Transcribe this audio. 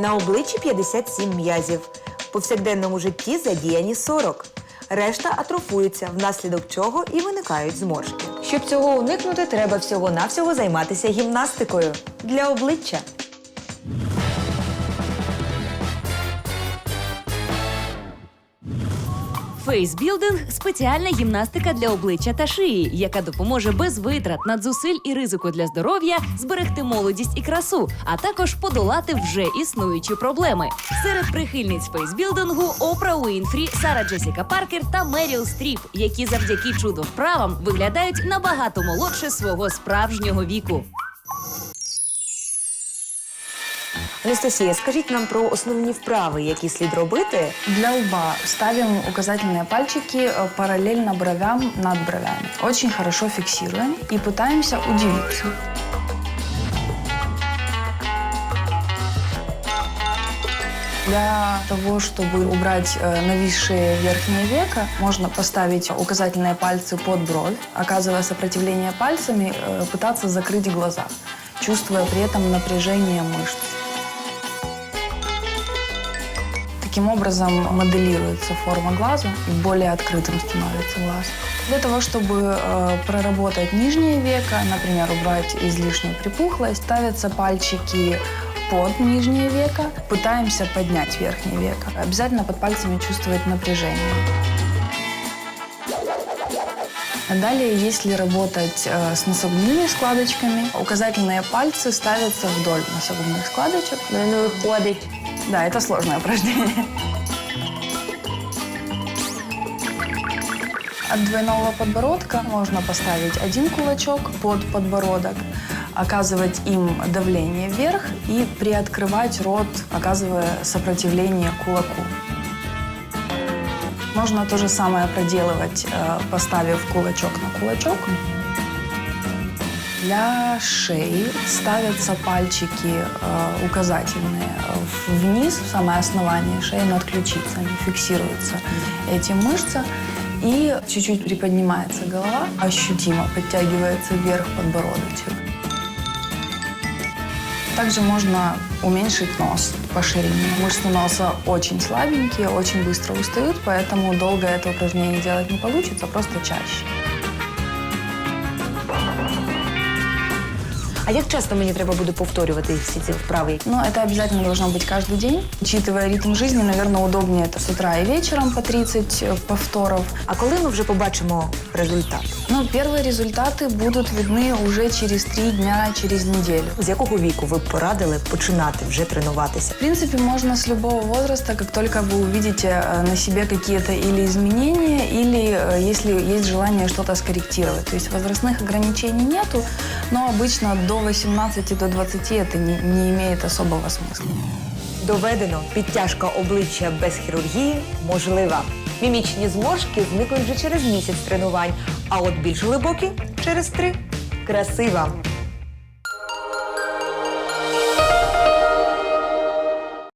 На обличчі 57 м'язів. В повсякденному житті задіяні 40. Решта атрофується, внаслідок чого і виникають зморшки. Щоб цього уникнути, треба всього-навсього займатися гімнастикою для обличчя. Фейсбілдинг спеціальна гімнастика для обличчя та шиї, яка допоможе без витрат, надзусиль і ризику для здоров'я зберегти молодість і красу, а також подолати вже існуючі проблеми. Серед прихильниць фейсбілдингу Опра Уінфрі, Сара Джесіка Паркер та Меріл Стріп, які завдяки чудо вправам виглядають набагато молодше свого справжнього віку. Анастасія, скажіть нам про основні вправи, які слід робити. Для лба ставим указательные пальчики э, параллельно бровям над бровями. Очень хорошо фиксируем и пытаемся удивиться. Для того, чтобы убрать э, нависшее верхнее веко, можно поставить указательные пальцы под бровь, оказывая сопротивление пальцами, э, пытаться закрыть глаза, чувствуя при этом напряжение мышц. Таким образом моделируется форма глаза и более открытым становится глаз. Для того, чтобы э, проработать нижнее веко, например, убрать излишнюю припухлость, ставятся пальчики под нижнее веко, пытаемся поднять верхнее веко. Обязательно под пальцами чувствовать напряжение. Далее, если работать э, с носогубными складочками, указательные пальцы ставятся вдоль носогубных складочек. Не виходить. Да, это сложное упражнение. От двойного подбородка можно поставить один кулачок под подбородок, оказывать им давление вверх и приоткрывать рот, оказывая сопротивление кулаку. Можно то же самое проделывать, э, поставив кулачок на кулачок. Для шеи ставятся пальчики э, указательные в- вниз, в самое основание шеи над ключицами. Фиксируются эти мышцы. И чуть-чуть приподнимается голова, ощутимо подтягивается вверх подбородочек. Также можно уменьшить нос по ширине. Мышцы носа очень слабенькие, очень быстро устают, поэтому долго это упражнение делать не получится, просто чаще. А як часто мені треба буде повторювати всі ці вправи? Но это обязательно должно быть каждый день. Учитывая ритм жизни, наверное, удобнее это с утра и вечером по 30 повторов. А коли ми вже побачимо результат? Но первые результаты будут видны уже через три дня, через неделю. З якого віку ви б порадили починати вже тренуватися? В принципе, можно с любого возраста, как только вы увидите э, на себе какие-то или изменения, или э, если есть желание что-то скорректировать. То есть возрастных ограничений нету, но обычно до 18 до 20 это не, не имеет особого смысла. Доведено, підтяжка обличчя без хірургії можлива. Мімічні зморшки зникли вже через місяць тренувань, а от більш глибокі через три. Красива!